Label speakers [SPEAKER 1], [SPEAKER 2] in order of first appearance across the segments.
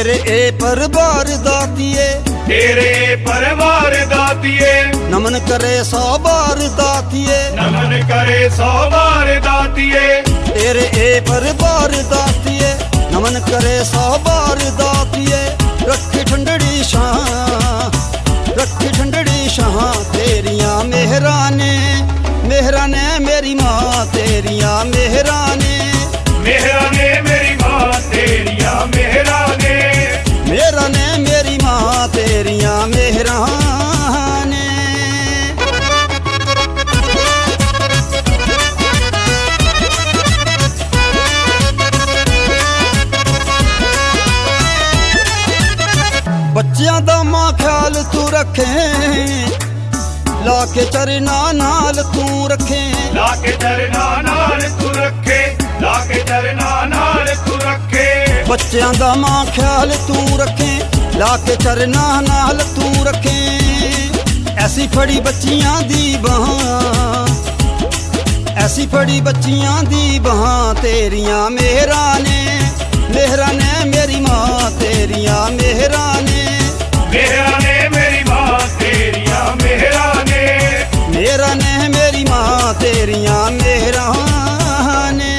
[SPEAKER 1] ਤੇਰੇ ਇਹ ਪਰਵਾਰ ਦਾਤੀਏ।
[SPEAKER 2] ਤੇਰੇ ਪਰਿਵਾਰ ਦਾਤੀਏ।
[SPEAKER 1] ਨਮਨ ਕਰੇ ਸੌ ਬਾਰ ਦਾਤੀਏ।
[SPEAKER 2] ਨਮਨ ਕਰੇ ਸੌ ਵਾਰ ਦਾਤੀਏ।
[SPEAKER 1] ਤੇਰੇ ਇਹ ਪਰਵਾਰ ਦਾਤੀਏ। ਨਮਨ ਕਰੇ ਸੌ ਬਾਰ ਦਾਤੀਏ। ਰੱਖੀ ਠੰਡੜੀ ਛਾਂ ਰੱਖੀ ਠੰਡੜੀ ਛਾਂ ਤੇਰੀਆਂ ਮਿਹਰਾਂ ਨੇ ਮਿਹਰਾਂ ਨੇ ਮੇਰੀ ਮਾਂ ਤੇਰੀਆਂ ਮਿਹਰਾਂ ਨੇ
[SPEAKER 2] ਮਿਹਰਾਂ
[SPEAKER 1] ਬੱਚਿਆਂ ਦਾ ਮਾਂ ਖਿਆਲ ਤੂੰ ਰੱਖੇ। ਲਾ ਕੇ ਚਰਨਾ ਨਾਲ ਤੂੰ ਰੱਖੇ।
[SPEAKER 2] ਲਾ ਕੇ ਚਰਨਾ ਨਾਲ ਤੂੰ ਰੱਖੇ। ਲਾ ਕੇ ਚਰਨਾ ਨਾਲ ਤੂੰ ਰੱਖੇ।
[SPEAKER 1] ਬੱਚਿਆਂ ਦਾ ਮਾਂ ਖਿਆਲ ਤੂੰ ਰੱਖੇ। ਲਾ ਕੇ ਚਰਨਾ ਨਾਲ ਤੂੰ ਰੱਖੇ। ਐਸੀ ਫੜੀ ਬੱਚੀਆਂ ਦੀ ਬਾਹਾਂ। ਐਸੀ ਫੜੀ ਬੱਚੀਆਂ ਦੀ ਬਾਹਾਂ ਤੇਰੀਆਂ ਮਿਹਰਾਂ ਨੇ। ਮਿਹਰਾਂ ਨੇ ਮੇਰੀ ਮਾਂ ਤੇਰੀਆਂ ਮਿਹਰਾਂ ਨੇ
[SPEAKER 2] ਮਿਹਰਾਂ ਨੇ ਮੇਰੀ ਮਾਂ ਤੇਰੀਆਂ ਮਿਹਰਾਂ ਨੇ।
[SPEAKER 1] ਮੇਰਾ ਨੇ ਮੇਰੀ ਮਾਂ ਤੇਰੀਆਂ ਮਿਹਰਾਂ ਨੇ।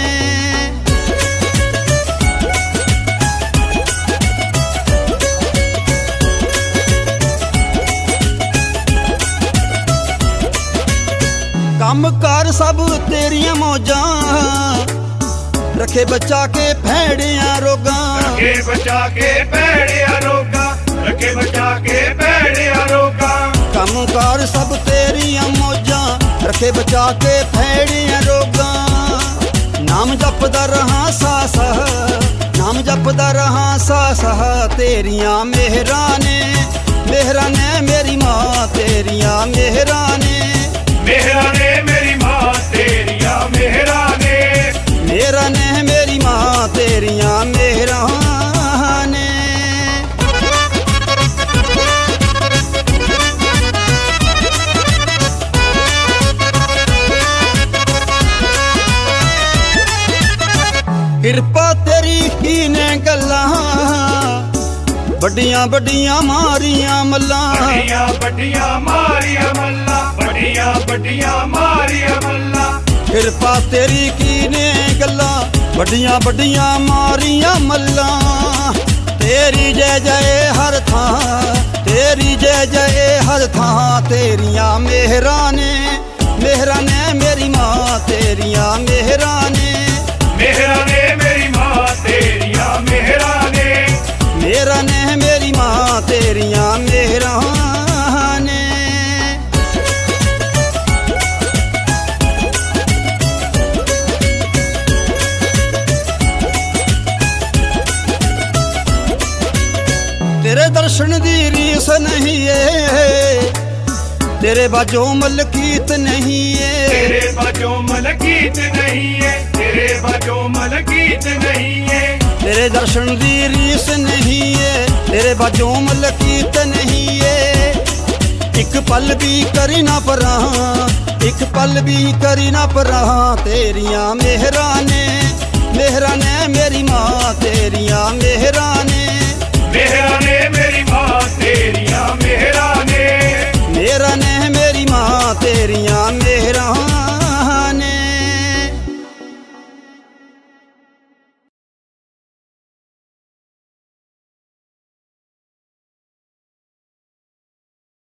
[SPEAKER 1] ਕੰਮ ਕਰ ਸਭ ਤੇਰੀਆਂ ਮੌਜਾਂ ਰੱਖੇ ਬਚਾ ਕੇ ਫੈੜਿਆਂ ਰੋਗਾਂ।
[SPEAKER 2] ਰੱਖੇ ਬਚਾ ਕੇ
[SPEAKER 1] ਕੰਮ ਸਭ ਤੇਰੀਆਂ ਮੌਜਾਂ ਰੱਖੇ ਬਚਾ ਕੇ ਫੈੜੀਆਂ ਰੋਗਾਂ। ਨਾਮ ਜਪਦਾ ਰਹਾ ਸਾ ਸਹ ਨਾਮ ਜਪਦਾ ਰਹਾ ਸਾ ਸਹ ਤੇਰੀਆਂ ਮਿਹਰਾਂ ਨੇ ਮਿਹਰਾਂ ਨੇ ਮੇਰੀ ਮਾਂ, ਤੇਰੀਆਂ ਮਿਹਰਾਂ ਨੇ।
[SPEAKER 2] ਮਿਹਰਾਂ ਨੇ ਮੇਰੀ
[SPEAKER 1] ਕਿਰਪਾ ਤੇਰੀ ਹੀ ਨੇ ਗੱਲਾਂ। ਵੱਡੀਆਂ ਵੱਡੀਆਂ ਮਾਰੀਆਂ ਮੱਲਾਂ।
[SPEAKER 2] ਵੱਡੀਆਂ ਵੱਡੀਆਂ ਮਾਰੀਆਂ ਮੱਲਾ ਵੱਡੀਆਂ ਵੱਡੀਆਂ ਮਾਰੀਆਂ ਮੱਲਾ।
[SPEAKER 1] ਕਿਰਪਾ ਤੇਰੀ ਕੀ ਨੇ ਗੱਲਾਂ ਵੱਡੀਆਂ ਵੱਡੀਆਂ ਮਾਰੀਆਂ ਮੱਲਾਂ। ਤੇਰੀ ਜੈ ਜੈ ਹਰ ਥਾਂ ਤੇਰੀ ਜੈ ਜੈ ਹਰ ਥਾਂ ਤੇਰੀਆਂ ਮਿਹਰਾਂ ਨੇ ਮਿਹਰਾਂ ਨੇ ਮੇਰੀ ਮਾਂ ਤੇਰੀਆਂ ਮਿਹਰਾਂ ਨੇ। ਮਿਹਰਾਂ ਨੇ ਤੇਰੇ ਦਰਸ਼ਨ ਦੀ ਰੀਸ ਨਹੀਂ ਏ। ਤੇਰੇ ਬਾਝੋਂ ਮਲਕੀਤ ਨਹੀਂ ਏ।
[SPEAKER 2] ਤੇਰੇ ਬਾਝੋਂ ਮਲਕੀਤ ਨਹੀਂ ਏ। ਤੇਰੇ ਬਾਝੋਂ ਮਲਕੀਤ ਨਹੀਂ ਏ।
[SPEAKER 1] ਤੇਰੇ ਦਰਸ਼ਨ ਦੀ ਰੀਸ ਨਹੀਂ ਏ। ਤੇਰੇ ਬਾਝੋਂ ਮਲਕੀਤ ਨਹੀਂ ਏ। ਇੱਕ ਪਲ ਵੀ ਕਰੀ ਨਾ ਪਰਾਂ ਇੱਕ ਪਲ ਵੀ ਕਰੀ ਨਾ ਪਰਾਂ ਤੇਰੀਆਂ ਮਿਹਰਾਂ ਨੇ ਮਿਹਰਾਂ ਨੇ ਮੇਰੀ ਮਾਂ ਤੇਰੀਆਂ ਮਿਹਰਾਂ